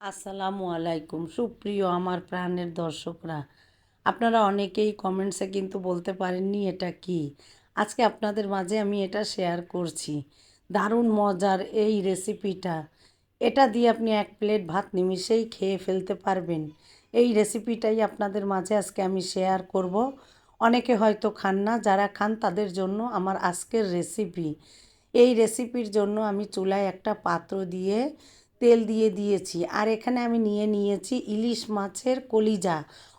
আসসালামু আলাইকুম। সুপ্রিয় আমার প্রাণের দর্শকরা, আপনারা অনেকেই কমেন্টসে কিন্তু বলতে পারেননি এটা কি। আজকে আপনাদের মাঝে আমি এটা শেয়ার করছি। দারুণ মজার এই রেসিপিটা এটা দিয়ে আপনি এক প্লেট ভাত নিমিষেই খেয়ে ফেলতে পারবেন। এই রেসিপিটাই আপনাদের মাঝে আজকে আমি শেয়ার করব। অনেকে হয়তো খান না, যারা খান তাদের জন্য আমার আজকের রেসিপি এই রেসিপির জন্য আমি চুলায় একটা পাত্র দিয়ে তেল দিয়ে দিয়েছি। আর এখানে আমি নিয়ে নিয়েছি ইলিশ মাছের কলিজা।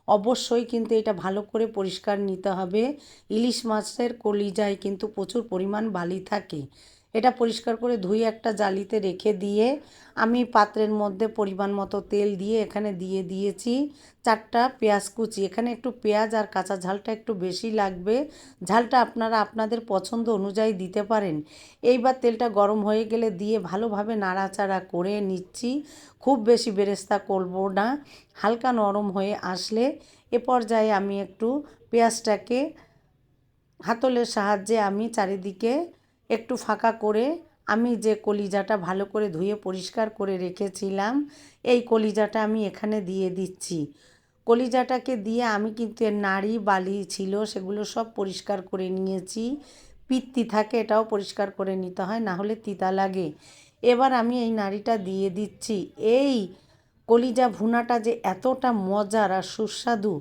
অবশ্যই কিন্তু এটা ভালো করে পরিষ্কার নিতে হবে। ইলিশ মাছের কলিজায় কিন্তু প্রচুর পরিমাণ বালি থাকে। এটা পরিষ্কার করে ধুয়ে একটা জালিতে রেখে দিয়ে আমি পাত্রের মধ্যে পরিমাণ মতো তেল দিয়ে এখানে দিয়ে দিয়েছি চারটা পেঁয়াজ কুচি। এখানে একটু পেঁয়াজ আর কাঁচা ঝালটা একটু বেশি লাগবে। ঝালটা আপনারা আপনাদের পছন্দ অনুযায়ী দিতে পারেন। এইবার তেলটা গরম হয়ে গেলে দিয়ে ভালোভাবে নাড়াচাড়া করে নিচ্ছি। খুব বেশি বেরেস্তা করব না। হালকা নরম হয়ে আসলে এ পর্যায়ে আমি একটু পেঁয়াজটাকে হাতলের সাহায্যে আমি চারিদিকে একটু ফাঁকা করে আমি যে কলিজাটা ভালো করে ধুয়ে পরিষ্কার করে রেখেছিলাম, এই কলিজাটা আমি এখানে দিয়ে দিচ্ছি। কলিজাটাকে দিয়ে আমি কিন্তু এর নাড়ি বালি ছিল সেগুলো সব পরিষ্কার করে নিয়েছি। পিত্তি থাকে এটাও পরিষ্কার করে নিতে হয়, না হলে তিতা লাগে। এবার আমি এই নাড়িটা দিয়ে দিচ্ছি। এই কলিজা ভুনাটা যে এতটা মজার আর সুস্বাদু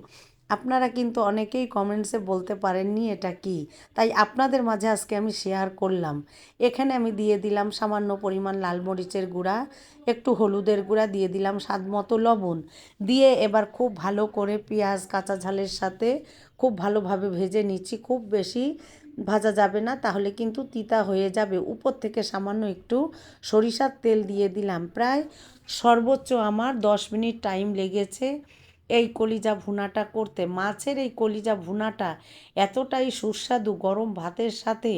আপনারা কিন্তু অনেকেই কমেন্টসে বলতে পারেননি এটা কি। তাই আপনাদের মাঝে আজকে আমি শেয়ার করলাম। এখানে আমি দিয়ে দিলাম সামান্য পরিমাণ লাল মরিচের গুঁড়া, একটু হলুদের গুঁড়া, দিয়ে দিলাম স্বাদ মতো লবণ। দিয়ে এবার খুব ভালো করে পেঁয়াজ, কাঁচা ঝালের সাথে খুব ভালোভাবে ভেজে নিচ্ছি। খুব বেশি ভাজা যাবে না, তাহলে কিন্তু তিতা হয়ে যাবে। উপর থেকে সামান্য একটু সরিষার তেল দিয়ে দিলাম। প্রায় সর্বোচ্চ আমার দশ মিনিট টাইম লেগেছে। এই কলিজা ভুনাটা করতে। মাছের এই কলিজা ভুনাটা এতটাই সুস্বাদু গরম ভাতের সাথে।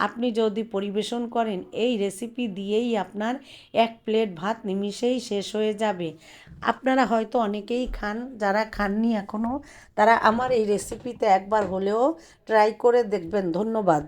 আপনি যদি পরিবেশন করেন, এই রেসিপি দিয়েই আপনার এক প্লেট ভাত নিমিষেই শেষ হয়ে যাবে। আপনারা হয়তো অনেকেই খান, যারা খাননি এখনও তারা আমার এই রেসিপিতে একবার হলেও ট্রাই করে দেখবেন। ধন্যবাদ।